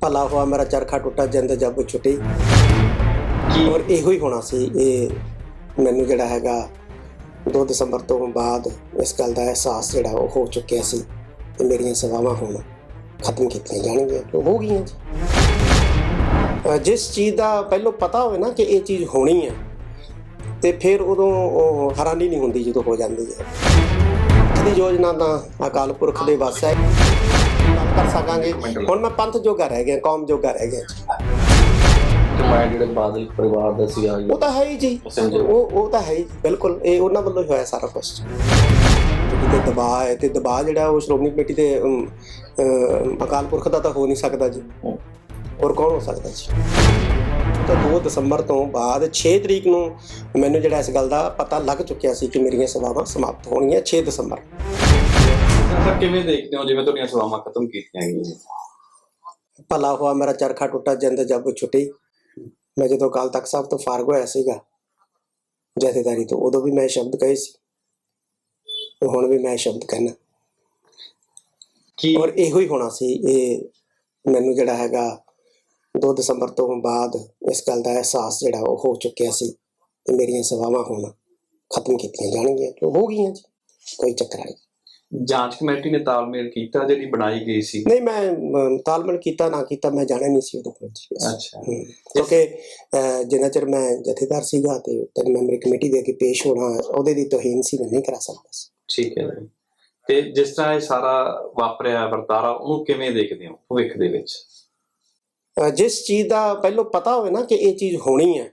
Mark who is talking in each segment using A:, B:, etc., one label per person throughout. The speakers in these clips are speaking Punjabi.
A: ਭਲਾ ਹੋਆ ਮੇਰਾ ਚਰਖਾ ਟੁੱਟਾ ਜਿੰਦ ਜਬ ਛੁੱਟੀ। ਔਰ ਇਹੋ ਹੀ ਹੋਣਾ ਸੀ ਇਹ ਮੈਨੂੰ ਜਿਹੜਾ ਹੈਗਾ 2 ਦਸੰਬਰ ਤੋਂ ਬਾਅਦ ਇਸ ਗੱਲ ਦਾ ਅਹਿਸਾਸ ਜਿਹੜਾ ਉਹ ਹੋ ਚੁੱਕਿਆ ਸੀ ਤੇ ਮੇਰੀਆਂ ਸੇਵਾਵਾਂ ਹੁਣ ਖਤਮ ਕੀਤੀਆਂ ਜਾਣਗੀਆਂ। ਜੋ ਹੋ ਗਈਆਂ ਜੀ। ਜਿਸ ਚੀਜ਼ ਦਾ ਪਹਿਲਾਂ ਪਤਾ ਹੋਵੇ ਨਾ ਕਿ ਇਹ ਚੀਜ਼ ਹੋਣੀ ਹੈ ਤੇ ਫਿਰ ਉਦੋਂ ਉਹ ਹੈਰਾਨੀ ਨਹੀਂ ਹੁੰਦੀ ਜਦੋਂ ਹੋ ਜਾਂਦੀ ਹੈ। ਦੀ ਯੋਜਨਾ ਤਾਂ ਅਕਾਲ ਪੁਰਖ ਦੇ ਵੱਸ ਹੈ। ਕਰ ਸਕਾਂਗੇ। ਹੁਣ ਮੈਂ ਪੰਥ ਜੋਗਾ ਰਹਿ ਗਿਆ ਕੌਮ ਜੋਗਾ ਰਹਿ ਗਿਆ।
B: ਤੇ ਮੈਂ ਜਿਹੜੇ ਬਾਦਲ ਪਰਿਵਾਰ ਦਾ ਜੀ
A: ਉਹ ਤਾਂ ਹੈ ਹੀ ਜੀ। ਉਹ ਉਹ ਤਾਂ ਹੈ ਹੀ ਬਿਲਕੁਲ। ਇਹ ਉਹਨਾਂ ਵੱਲੋਂ ਹੀ ਹੋਇਆ ਸਾਰਾ ਕੁਝ ਤੇ ਦਬਾਅ ਹੈ ਤੇ ਦਬਾਅ ਜਿਹੜਾ ਉਹ ਸ਼੍ਰੋਮਣੀ ਕਮੇਟੀ ਤੇ ਅਮ, ਅਕਾਲ ਪੁਰਖ ਦਾ ਤਾਂ ਹੋ ਨਹੀਂ ਸਕਦਾ ਜੀ। ਹੋਰ ਕੌਣ ਹੋ ਸਕਦਾ ਜੀ? ਤਾਂ 2 ਦਸੰਬਰ ਤੋਂ ਬਾਅਦ 6 ਤਰੀਕ ਨੂੰ ਮੈਨੂੰ ਜਿਹੜਾ ਇਸ ਗੱਲ ਦਾ ਪਤਾ ਲੱਗ ਚੁੱਕਿਆ ਸੀ ਕਿ ਮੇਰੀਆਂ ਸੇਵਾਵਾਂ ਸਮਾਪਤ ਹੋਣਗੀਆਂ 6 ਦਸੰਬਰ।
C: ਸਰ ਕਿਵੇਂ ਦੇਖਦੇ ਹੋ? ਜਿਵੇਂ ਤੁਹਾਡੀਆਂ ਸੇਵਾਵਾਂ ਖਤਮ ਕੀਤੀਆਂ ਗਈਆਂ
A: ਭਲਾ ਹੋਆ ਮੇਰਾ ਚਰਖਾ ਟੁੱਟਾ ਜਿੰਦ ਜਬ ਛੁੱਟੀ। ਮੈਂ ਜਦੋਂ ਕਾਲ ਤਖਤ ਸਾਹਿਬ ਤੋਂ ਫਾਰਗ ਹੋਇਆ ਸੀਗਾ ਜਥੇਦਾਰੀ ਤੋਂ ਉਦੋਂ ਵੀ ਮੈਂ ਸ਼ਬਦ ਕਹੇ ਸੀ। ਤੇ ਹੁਣ ਵੀ ਮੈਂ ਸ਼ਬਦ ਕਹਿਣਾ
C: ਕੀ
A: ਔਰ ਇਹੋ ਹੀ ਹੋਣਾ ਸੀ ਇਹ ਮੈਨੂੰ ਜਿਹੜਾ ਹੈਗਾ 2 ਦਸੰਬਰ ਤੋਂ ਬਾਅਦ ਇਸ ਗੱਲ ਦਾ ਅਹਿਸਾਸ ਜਿਹੜਾ ਉਹ ਹੋ ਚੁੱਕਿਆ ਸੀ ਤੇ ਮੇਰੀਆਂ ਸੇਵਾਵਾਂ ਹੁਣ ਖਤਮ ਕੀਤੀਆਂ ਜਾਣਗੀਆਂ। ਹੋ ਗਈਆਂ ਜੀ ਕੋਈ ਚੱਕਰ ਨਹੀਂ।
C: ਜਾਂਚ ਕਮੇਟੀ ਨੇ ਤਾਲਮੇਲ ਕੀਤਾ ਜਿਹੜੀ ਬਣਾਈ ਗਈ ਸੀ?
A: ਨਹੀਂ ਮੈਂ ਅਮ, ਤਾਲਮੇਲ ਕੀਤਾ ਨਾ ਕੀਤਾ ਮੈਂ ਜਾਣਿਆ ਨਹੀਂ ਸੀ ਉਦੋਂ ਕੋਲ
C: ਅੱਛਾ।
A: ਹਮ, ਕਿਉਂਕਿ ਅਹ, ਜਿੰਨਾ ਚਿਰ ਮੈਂ ਜਥੇਦਾਰ ਸੀਗਾ ਤੇ ਤਿੰਨ ਮੈਂਬਰੀ ਕਮੇਟੀ ਦੇ ਅੱਗੇ ਪੇਸ਼ ਹੋਣਾ ਉਹਦੇ ਦੀ ਤੋਹੀਨ ਸੀ ਮੈਂ ਨਹੀਂ ਕਰਾ ਸਕਦਾ ਸੀ।
C: ਠੀਕ ਹੈ ਜੀ। ਤੇ ਜਿਸ ਤਰ੍ਹਾਂ ਇਹ ਸਾਰਾ ਵਾਪਰਿਆ ਵਰਤਾਰਾ ਉਹਨੂੰ ਕਿਵੇਂ ਦੇਖਦੇ ਹੋ ਭਵਿੱਖ ਦੇ ਵਿੱਚ?
A: ਅਹ, ਜਿਸ ਚੀਜ਼ ਦਾ ਪਹਿਲਾਂ ਪਤਾ ਹੋਵੇ ਨਾ ਕਿ ਇਹ ਚੀਜ਼ ਹੋਣੀ ਹੈ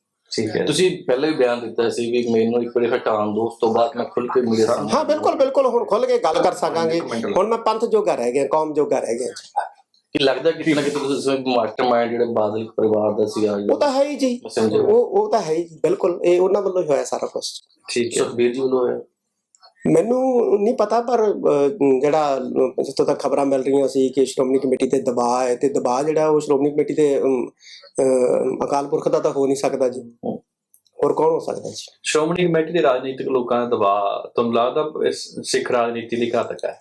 C: ਠੀਕ ਹੈ।
B: ਤੁਸੀਂ ਪਹਿਲੇ ਵੀ ਬਿਆਨ ਦਿੱਤਾ ਸੀ ਵੀ ਮੈਨੂੰ ਇੱਕ ਵਾਰੀ ਹਟਾਉਣ ਦੋ ਉਸ ਤੋਂ ਬਾਅਦ ਮੈਂ ਖੁੱਲ ਕੇ ਮਿਲਿਆ
A: ਹਾਂ ਬਿਲਕੁਲ ਬਿਲਕੁਲ ਹੁਣ ਖੁੱਲ ਕੇ ਗੱਲ ਕਰ ਸਕਾਂਗੇ। ਹੁਣ ਮੈਂ ਪੰਥ ਜੋਗਾ ਰਹਿ ਗਿਆ ਕੌਮ ਜੋਗਾ ਰਹਿ ਗਿਆ।
B: ਕਿ ਲੱਗਦਾ ਕਿ ਨਾ ਕਿ ਤੁਸੀਂ ਮਾਸਟਰਮਾਈਂਡ ਜਿਹੜੇ ਬਾਦਲ ਪਰਿਵਾਰ ਦਾ ਸੀਗਾ
A: ਉਹ ਤਾਂ ਹੈ ਹੀ ਜੀ। ਉਹ ਉਹ ਤਾਂ ਹੈ ਹੀ ਬਿਲਕੁਲ। ਇਹ ਉਹਨਾਂ ਵੱਲੋਂ ਹੀ ਹੋਇਆ ਸਾਰਾ ਕੁਝ
C: ਠੀਕ ਹੈ।
B: ਸੁਖਬੀਰ ਜੀ ਵੱਲੋਂ ਹੋਇਆ।
A: ਮੈਨੂੰ ਨਹੀਂ ਪਤਾ ਪਰ ਜਿਹੜਾ ਜਿੱਥੋਂ ਤੱਕ ਖਬਰਾਂ ਮਿਲ ਰਹੀਆਂ ਸੀ ਕਿ ਸ਼੍ਰੋਮਣੀ ਕਮੇਟੀ ਤੇ ਦਬਾਅ ਹੈ ਤੇ ਦਬਾਅ ਜਿਹੜਾ ਉਹ ਸ਼੍ਰੋਮਣੀ ਕਮੇਟੀ ਤੇ ਅਕਾਲ ਪੁਰਖ ਦਾ ਤਾਂ ਹੋ ਨਹੀਂ ਸਕਦਾ ਜੀ। ਹੋਰ ਕੌਣ ਹੋ ਸਕਦਾ ਜੀ?
C: ਸ਼੍ਰੋਮਣੀ ਕਮੇਟੀ ਦੇ ਰਾਜਨੀਤਿਕ ਲੋਕਾਂ ਦਾ ਦਬਾਅ ਤੁਹਾਨੂੰ ਲੱਗਦਾ ਇਸ ਸਿੱਖ ਰਾਜਨੀਤੀ ਲਈ ਘਾਤਕ ਹੈ?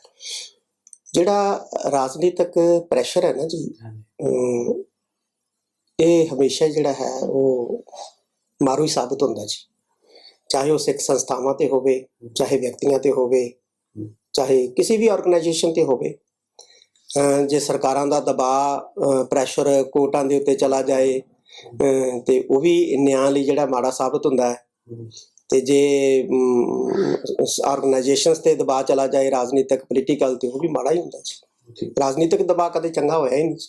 A: ਜਿਹੜਾ ਰਾਜਨੀਤਿਕ ਪ੍ਰੈਸ਼ਰ ਹੈ ਨਾ ਜੀ ਇਹ ਹਮੇਸ਼ਾ ਜਿਹੜਾ ਹੈ ਉਹ ਮਾਰੂ ਹੀ ਸਾਬਤ ਹੁੰਦਾ ਜੀ। ਚਾਹੇ ਉਹ ਸਿੱਖ ਸੰਸਥਾਵਾਂ ਤੇ ਹੋਵੇ ਚਾਹੇ ਵਿਅਕਤੀਆਂ ਤੇ ਹੋਵੇ ਚਾਹੇ ਕਿਸੇ ਵੀ ਆਰਗੇਨਾਈਜੇਸ਼ਨ ਤੇ ਹੋਵੇ ਜੇ ਸਰਕਾਰਾਂ ਦਾ ਦਬਾਅ ਪ੍ਰੈਸ਼ਰ ਕੋਰਟਾਂ ਦੇ ਉੱਤੇ ਚਲਾ ਜਾਏ ਤੇ ਉਹ ਵੀ ਨਿਆਂ ਲਈ ਜਿਹੜਾ ਮਾੜਾ ਸਾਬਤ ਹੁੰਦਾ ਹੈ। ਤੇ ਜੇ ਆਰਗੇਨਾਈਜੇਸ਼ਨਸ ਤੇ ਦਬਾਅ ਚਲਾ ਜਾਏ ਰਾਜਨੀਤਿਕ ਪੋਲੀਟੀਕਲ ਤੇ ਉਹ ਵੀ ਮਾੜਾ ਹੀ ਹੁੰਦਾ ਜੀ। ਰਾਜਨੀਤਿਕ ਦਬਾਅ ਕਦੇ ਚੰਗਾ ਹੋਇਆ ਹੀ ਨਹੀਂ ਜੀ।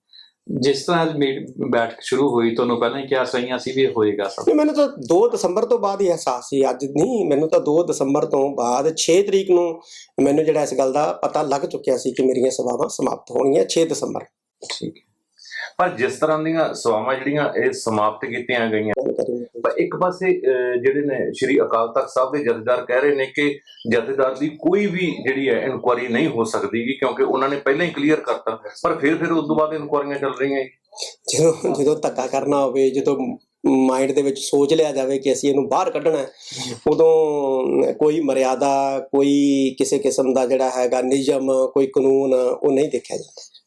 C: ਜਿਸ ਤਰ੍ਹਾਂ ਅੱਜ ਬੈਠਕ ਸ਼ੁਰੂ ਹੋਈ ਤੁਹਾਨੂੰ ਪਹਿਲਾਂ ਹੀ ਕਿਹਾ ਸਹੀਆਂ ਸੀ ਵੀ ਇਹ ਹੋਏਗਾ ਸਭ।
A: ਨਹੀਂ ਮੈਨੂੰ ਤਾਂ 2 ਦਸੰਬਰ ਤੋਂ ਬਾਅਦ ਹੀ ਅਹਿਸਾਸ ਸੀ ਅੱਜ ਨਹੀਂ ਮੈਨੂੰ ਤਾਂ 2 ਦਸੰਬਰ ਤੋਂ ਬਾਅਦ 6 ਤਰੀਕ ਨੂੰ ਮੈਨੂੰ ਜਿਹੜਾ ਇਸ ਗੱਲ ਦਾ ਪਤਾ ਲੱਗ ਚੁੱਕਿਆ ਸੀ ਕਿ ਮੇਰੀਆਂ ਸੇਵਾਵਾਂ ਸਮਾਪਤ ਹੋਣਗੀਆਂ 6 ਦਸੰਬਰ।
C: ਠੀਕ
D: ਪਰ ਜਿਸ ਤਰ੍ਹਾਂ ਦੀਆਂ ਸੇਵਾਵਾਂ ਜਿਹੜੀਆਂ ਇਹ ਸਮਾਪਤ ਕੀਤੀਆਂ ਗਈਆਂ ਇੱਕ ਪਾਸੇ ਜਿਹੜੇ ਨੇ ਸ਼੍ਰੀ ਅਕਾਲ ਤਖਤ ਸਾਹਿਬ ਦੇ ਜਥੇਦਾਰ ਕਹਿ ਰਹੇ ਨੇ ਕਿ ਜਥੇਦਾਰ ਦੀ ਕੋਈ ਵੀ ਜਿਹੜੀ ਹੈ ਇਨਕੁਆਰੀ ਨਹੀਂ ਹੋ ਸਕਦੀ ਕਿਉਂਕਿ ਉਹਨਾਂ ਨੇ ਪਹਿਲਾਂ ਹੀ ਕਲੀਅਰ ਕਰਤਾ। ਪਰ ਫਿਰ ਫਿਰ ਉਸ ਤੋਂ ਬਾਅਦ ਇਨਕੁਆਰੀਆਂ ਚੱਲ ਰਹੀਆਂ
A: ਜਦੋਂ ਜਦੋਂ ਧੱਕਾ ਕਰਨਾ ਹੋਵੇ, ਜਦੋਂ ਮਾਈਂਡ ਦੇ ਵਿੱਚ ਸੋਚ ਲਿਆ ਜਾਵੇ ਕਿ ਅਸੀਂ ਇਹਨੂੰ ਬਾਹਰ ਕੱਢਣਾ ਹੈ, ਉਦੋਂ ਕੋਈ ਮਰਿਆਦਾ, ਕੋਈ ਕਿਸੇ ਕਿਸਮ ਦਾ ਜਿਹੜਾ ਹੈਗਾ ਨਿਯਮ, ਕੋਈ ਕਾਨੂੰਨ, ਉਹ ਨਹੀਂ ਦੇਖਿਆ ਜਾਂਦਾ।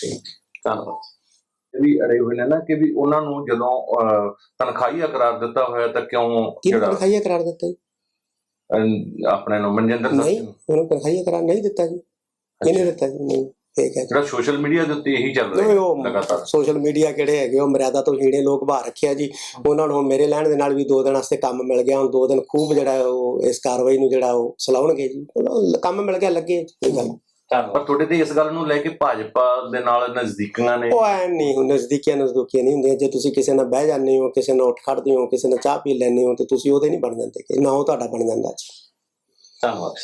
C: ਠੀਕ ਧੰਨਵਾਦ।
D: ਵੀ ਅੜੇ ਹੋਏ ਨੇ ਨਾ ਕਿ ਵੀ ਉਹਨਾਂ ਨੂੰ ਜਦੋਂ ਤਨਖਾਹੀਆ ਕਰਾਰ ਦਿੱਤਾ ਹੋਇਆ ਤਾਂ ਕਿਉਂ
A: ਕਿਹਨੂੰ
D: ਜਿਹੜਾ
A: ਤਨਖਾਹੀਆ ਕਰਾਰ ਦਿੱਤਾ ਜੀ?
D: ਆਪਣੇ ਨੂੰ ਮਨਜਿੰਦਰ
A: ਨਹੀਂ
D: ਸਰਸਾ ਨੂੰ
A: ਉਹਨੂੰ ਤਨਖਾਹੀਆ ਕਰਾਰ ਨਹੀਂ ਦਿੱਤਾ ਜੀ। ਕਿਹਨੇ ਦਿੱਤਾ ਜੀ? ਨਹੀਂ ਠੀਕ ਹੈ
D: ਜਿਹੜਾ ਸੋਸ਼ਲ ਮੀਡੀਆ ਦੇ ਉੱਤੇ ਇਹੀ ਚੱਲ
A: ਨਹੀਂ,
D: ਰਿਹਾ ਲਗਾਤਾਰ।
A: ਸੋਸ਼ਲ ਮੀਡੀਆ ਕਿਹੜੇ ਹੈਗੇ? ਉਹ ਮਰਿਆਦਾ ਤੋਂ ਹੀੜੇ ਲੋਕ ਬਾਹਰ ਰੱਖਿਆ ਜੀ। ਉਹਨਾਂ ਨੂੰ ਮੇਰੇ ਲੈਣ ਦੇ ਨਾਲ ਵੀ ਦੋ ਦਿਨ ਵਾਸਤੇ ਕੰਮ ਮਿਲ ਗਿਆ। ਹੁਣ ਦੋ ਦਿਨ ਖੂਬ ਜਿਹੜਾ ਉਹ ਇਸ ਕਾਰਵਾਈ ਨੂੰ ਜਿਹੜਾ ਉਹ ਸਲਾਉਣਗੇ ਜੀ। ਕੰਮ ਮਿਲ ਗਿਆ ਲੱਗੇ ਕੋਈ ਗੱਲ
D: ਪਰ ਤੁਹਾਡੇ ਤੇ ਇਸ ਗੱਲ ਨੂੰ ਲੈ ਕੇ ਭਾਜਪਾ ਦੇ ਨਾਲ ਨਜ਼ਦੀਕੀਆਂ ਨੇ।
A: ਉਹ ਐ ਨਹੀਂ ਹੁਣ ਨਜ਼ਦੀਕੀਆਂ ਨਜ਼ਦੀਕੀਆਂ ਨਹੀਂ ਹੁੰਦੀਆਂ। ਜੇ ਤੁਸੀਂ ਕਿਸੇ ਨਾਲ ਬਹਿ ਜਾਂਦੇ ਹੋ ਕਿਸੇ ਨਾਲ ਉੱਠ ਖੜਦੇ ਹੋ ਕਿਸੇ ਨਾਲ ਚਾਹ ਪੀ ਲੈਂਦੇ ਹੋ ਤੇ ਤੁਸੀਂ ਉਹਦੇ ਨਹੀਂ ਬਣ ਜਾਂਦੇ ਕਿ ਨਾ ਉਹ ਤੁਹਾਡਾ ਬਣ ਜਾਂਦਾ।
C: ਧੰਨਵਾਦ।